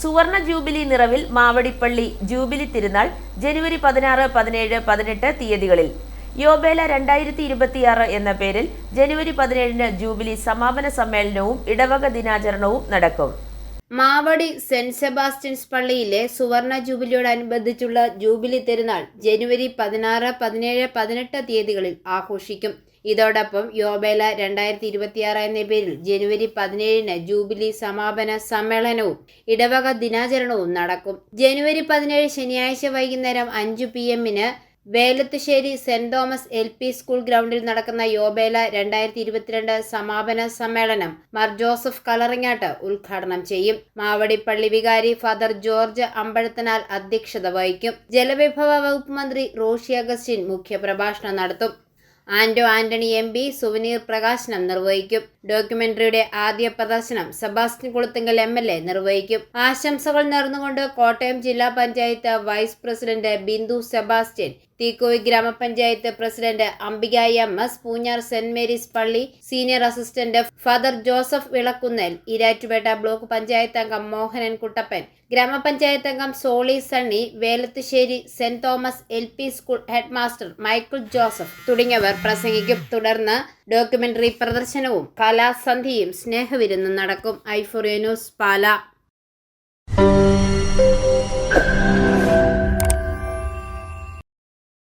സുവർണ ജൂബിലി നിറവിൽ മാവടിപ്പള്ളി ജൂബിലി തിരുനാൾ ജനുവരി പതിനാറ് പതിനേഴ് പതിനെട്ട് തീയതികളിൽ. യോബേല രണ്ടായിരത്തി ഇരുപത്തിയാറ് എന്ന പേരിൽ ജനുവരി പതിനേഴിന് ജൂബിലി സമാപന സമ്മേളനവും ഇടവക ദിനാചരണവും നടക്കും. മാവടി സെന്റ് സെബാസ്റ്റ്യൻസ് പള്ളിയിലെ സുവർണ ജൂബിലിയോടനുബന്ധിച്ചുള്ള ജൂബിലി തിരുനാൾ ജനുവരി പതിനാറ് പതിനേഴ് പതിനെട്ട് തീയതികളിൽ ആഘോഷിക്കും. ഇതോടൊപ്പം യോബേല രണ്ടായിരത്തി ഇരുപത്തിയാറ് എന്ന പേരിൽ ജനുവരി പതിനേഴിന് ജൂബിലി സമാപന സമ്മേളനവും ഇടവക ദിനാചരണവും നടക്കും. ജനുവരി പതിനേഴ് ശനിയാഴ്ച വൈകുന്നേരം അഞ്ചു പി എമ്മിന് Velathusseri Saint Thomas L P school ഗ്രൗണ്ടിൽ നടക്കുന്ന യോബേല രണ്ടായിരത്തി ഇരുപത്തിരണ്ട് സമാപന സമ്മേളനം മാർ ജോസഫ് കളറിങ്ങാട്ട് ഉദ്ഘാടനം ചെയ്യും. മാവടിപ്പള്ളി വികാരി ഫാദർ ജോർജ് അമ്പഴത്തനാൽ അധ്യക്ഷത വഹിക്കും. ജലവിഭവ വകുപ്പ് മന്ത്രി റോഷി അഗസ്റ്റിൻ മുഖ്യപ്രഭാഷണം നടത്തും. Anto Antony M P souvenir പ്രകാശനം നിർവഹിക്കും. ഡോക്യുമെന്ററിയുടെ ആദ്യ പ്രദർശനം Sebastian Kulathinkal M L A നിർവഹിക്കും. ആശംസകൾ നേർന്നുകൊണ്ട് കോട്ടയം ജില്ലാ പഞ്ചായത്ത് വൈസ് പ്രസിഡന്റ് ബിന്ദു സെബാസ്റ്റ്യൻ തീക്കോയി ഗ്രാമപഞ്ചായത്ത് president Ambika M S Poonjar saint Mary's പള്ളി senior assistant father Joseph Vilakkunnel Erattupetta block panchayat അംഗം മോഹനൻ കുട്ടപ്പൻ ഗ്രാമപഞ്ചായത്ത് അംഗം Soli Sunny Velathusseri saint Thomas L school headmaster Michael Joseph തുടങ്ങിയവർ പ്രസംഗിക്കും. തുടർന്ന് ഡോക്യുമെന്ററി പ്രദർശനവും കലാസന്ധിയും സ്നേഹവിരുന്നും നടക്കും. ഐഫോറിയ ന്യൂസ് പാല.